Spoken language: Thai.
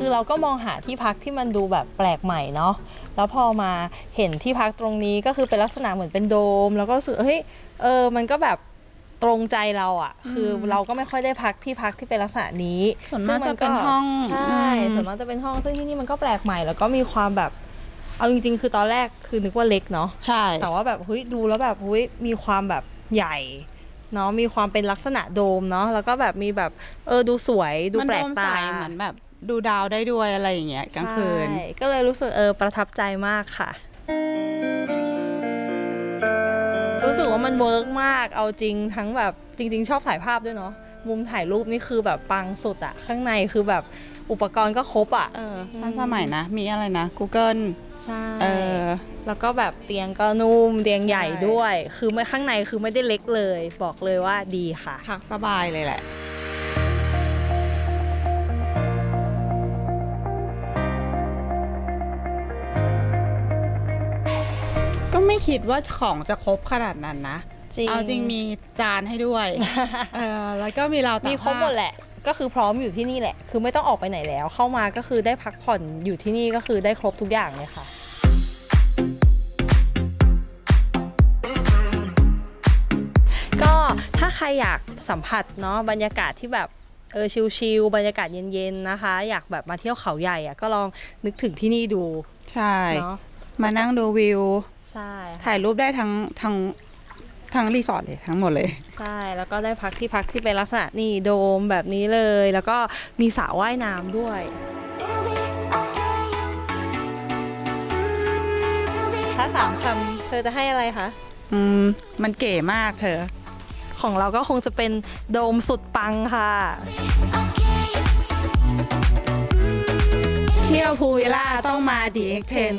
คือเราก็มองหาที่พักที่มันดูแบบแปลกใหม่เนาะแล้วพอมาเห็นที่พักตรงนี้ก็คือเป็นลักษณะเหมือนเป็นโดม แล้วก็รู้สึกเฮ้ยเออมันก็แบบตรงใจเราอะ่ะ คือเราก็ไม่ค่อยได้พักที่พักที่เป็นลักษณะนี้ส่วนมากซึ่จะเป็นห้องใช่อืมส่วนมากจะเป็นห้องซึ่งที่นี่มันก็แปลกใหม่ แล้วก็มีความแบบเอาจริง ๆ คือตอนแรกคือนึกว่าเล็กเนาะใช่ แต่ว่าแบบเฮ้ยดูแล้วแบบเฮ้ยมีความแบบใหญ่เนาะมีความเป็นลักษณะโดมเนาะแล้วก็แบบมีแบบเออดูสวยดูมันแปลโดกมตาใสเหมือนแบบ ดูดาวได้ด้วยอะไรอย่างเงี้ยกลางคืน ใช่ก็เลยรู้สึกเออประทับใจมากค่ะ รู้สึกว่ามันเวิร์กมากเอาจริงทั้งแบบจริง ๆ ชอบถ่ายภาพด้วยเนาะมุมถ่ายรูปนี่คือแบบปังสุดอะข้างในคือแบบอุปกรณ์ก็ครบอะเออทันสมัยนะ มีอะไรนะ Google ใช่เออ แล้วก็แบบเตียงก็นุ่มเตียงใหญ่ใช่ ด้วย คือไม่ข้างในคือไม่ได้เล็กเลย บอกเลยว่าดีค่ะ พักสบายเลยแหละ ก็ไม่คิดว่าของจะครบขนาดนั้นนะ จริง เอาจริงมีจานให้ด้วย เออแล้วก็มีเราวตากมีครบหมดแหละ ก็คือพร้อมอยู่ที่นี่แหละ คือไม่ต้องออกไปไหนแล้ว เข้ามาก็คือได้พักผ่อนอยู่ที่นี่ก็คือได้ครบทุกอย่างเลยค่ะ ก็ถ้าใครอยากสัมผัสเนาะบรรยากาศที่แบบเออชิลๆบรรยากาศเย็นๆนะคะ อยากแบบมาเที่ยวเขาใหญ่อะก็ลองนึกถึงที่นี่ดูใช่ เนาะ มานั่งดูวิว ใช่ค่ะถ่ายรูปได้ทั้งทั้งทั้งรีสอร์ทเลยทั้งหมดเลย ใช่แล้วก็ได้พักที่พักที่เป็นลักษณะนี่โดมแบบนี้เลย แล้วก็มีสระว่ายน้ำด้วย ถ้าสามคำเธอจะให้อะไรคะ อืม มันเก๋มากเธอ ของเราก็คงจะเป็นโดมสุดปังค่ะ เที่ยวภูวิลล่าต้องมาดีเอ็กเทน